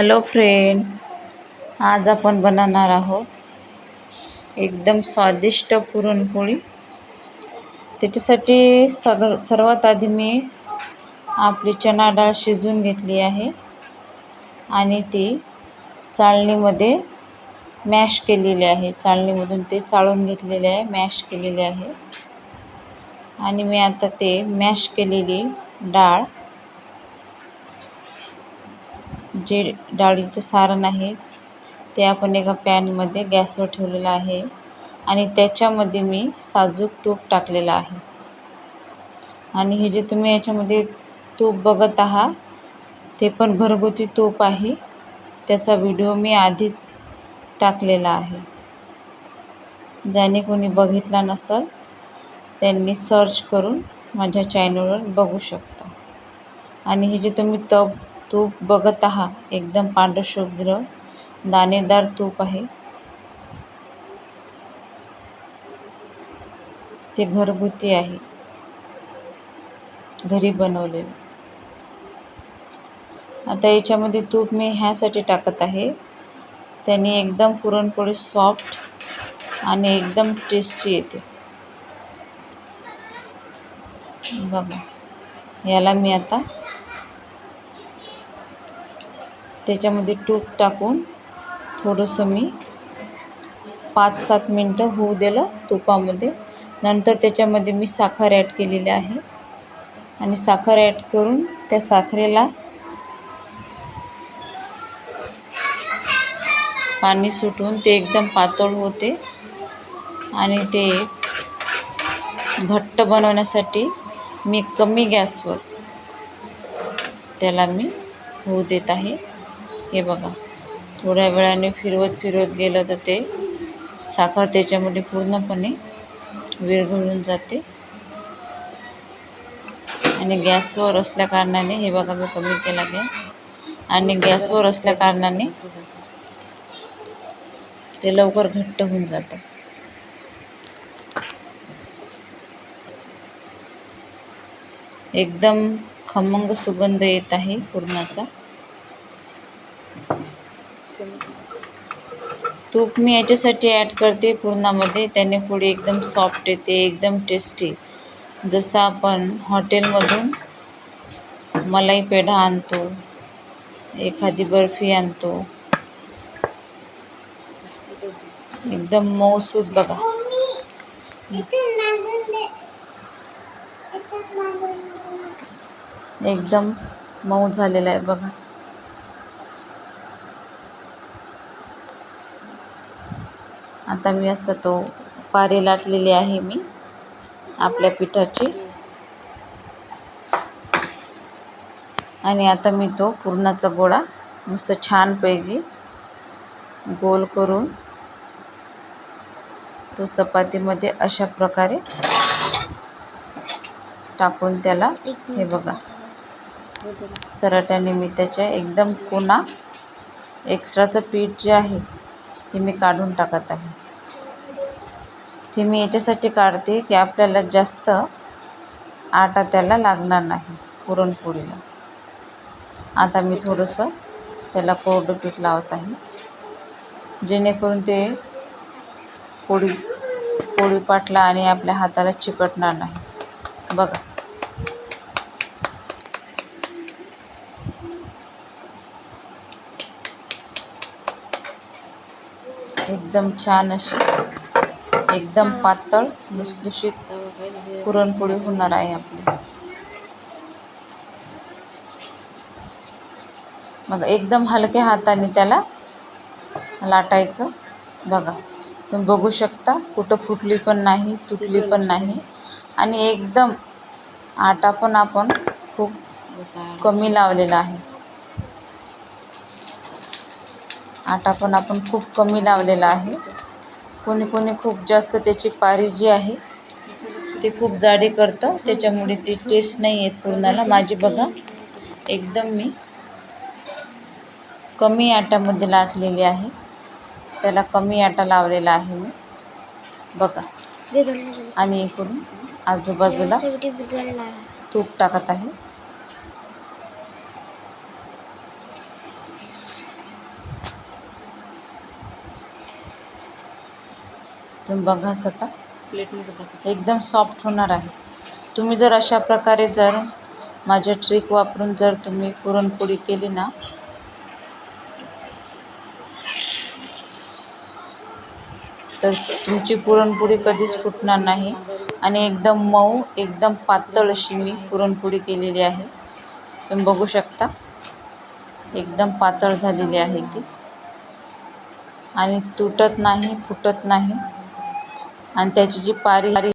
Hello friend आज आपण बनवणार आहोत एकदम स्वादिष्ट पुरणपोळी. त्याच्यासाठी सग सर्वात आधी मी आपली चणा डाळ शिजवून घेतली आहे आणि ती चाळणीमध्ये मॅश केलेली आहे. चाळणीमधून ते चाळून घेतलेले आहे मॅश केलेले आहे. आणि मी आता ते मॅश केलेली डाळ जे डाळीचं सारण आहे ते आपण एका पॅनमध्ये गॅसवर ठेवलेलं आहे आणि त्याच्यामध्ये मी साजूक तूप टाकलेलं आहे. आणि हे जे तुम्ही याच्यामध्ये तूप बघत आहात ते पण घरगुती तूप आहे. त्याचा व्हिडिओ मी आधीच टाकलेला आहे. ज्याने कोणी बघितला नसेल त्यांनी सर्च करून माझ्या चॅनलवर बघू शकता. आणि हे जे तुम्ही तप तूप बघत आहा एकदम पांढरशुभ्र दाणेदार तूप आहे. ते घरगुती आहे. घरी बनवलेलं. आता याच्यामध्ये तूप मी ह्यासाठी टाकत आहे. त्याने एकदम पुरणपोळी सॉफ्ट आणि एकदम टेस्टी येते. बघा. याला मी आता त्याच्यामध्ये तूप टाकून थोडंसं मी पाच सात मिनटं होऊ दिलं तुपामध्ये. नंतर त्याच्यामध्ये मी साखर ॲड केलेली आहे. आणि साखर ॲड करून त्या साखरेला पाणी सुटून ते एकदम पातळ होते. आणि ते घट्ट बनवण्यासाठी मी कमी गॅसवर त्याला मी होऊ देत आहे. हे बघा. थोड्या वेळाने फिरवत फिरवत गेलं तर ते साखर त्याच्यामध्ये पूर्णपणे विरघळून जाते. आणि गॅसवर असल्या कारणाने हे बघा मी कमी केला गॅस. आणि गॅसवर असल्या कारणाने ते लवकर घट्ट होऊन जातं. एकदम खमंग सुगंध येत आहे पुरणाचा. तूप मी याच्यासाठी ॲड करते पुरणामध्ये. त्याने पोळी एकदम सॉफ्ट येते एकदम टेस्टी जसं आपण हॉटेलमधून मलाई पेढा आणतो एखादी बर्फी आणतो. एकदम मऊसूत बघा. एकदम मऊ झालेला आहे बघा. आता मी असं तो पारे लाटलेली आहे मी आपल्या पिठाची. आणि आता मी तो पुरणाचा गोळा मस्त छानपैकी गोल करून तो चपातीमध्ये अशा प्रकारे टाकून त्याला हे बघा. सराट्याने मी त्याच्या एकदम पुन्हा एक्स्ट्राचं पीठ जे आहे ते मी काढून टाकत आहे. ते मी याच्यासाठी काढते की आपल्याला जास्त आटा त्याला लागणार नाही पुरणपोळीला. आता मी थोडंसं त्याला कोरडं पीठ लावत आहे. जेणेकरून ते पोळी पोळी पाटला आणि आपल्या हाताला चिकटणार नाही. बघा. एकदम छान अशी एकदम पातळ लुसलुशीत पुरणपोळी होणार आहे आपली. बघा एकदम हलक्या हाताने त्याला लाटायचं. बघा तुम्ही बघू शकता कुठं फुटली पण नाही तुटली पण नाही. आणि एकदम आटा पण आपण खूप कमी लावलेला आहे. आटा पण आपण खूप कमी लावलेला आहे. कोणी कोणी खूप जास्त त्याची पारी जी आहे ती खूप जाडी करतं. त्याच्यामुळे ती टेस्ट नाही येत पूर्णाला. माझी बघा एकदम मी कमी आट्यामध्ये लाटलेली आहे. त्याला कमी आटा लावलेला आहे मी. बघा. आणि इकडून आजूबाजूला तूप टाकत आहे. तुम्ही बघाच आता प्लेटमध्ये एकदम सॉफ्ट होणार आहे. तुम्ही जर अशा प्रकारे जर माझ्या ट्रिक वापरून जर तुम्ही पुरणपोळी केली ना तर तुमची पुरणपोळी कधीच फुटणार नाही. आणि एकदम मऊ एकदम पातळ अशी मी पुरणपोळी केलेली आहे. तुम्ही बघू शकता. एकदम पातळ झालेली आहे ती. आणि तुटत नाही फुटत नाही. आणि त्याची जी पारी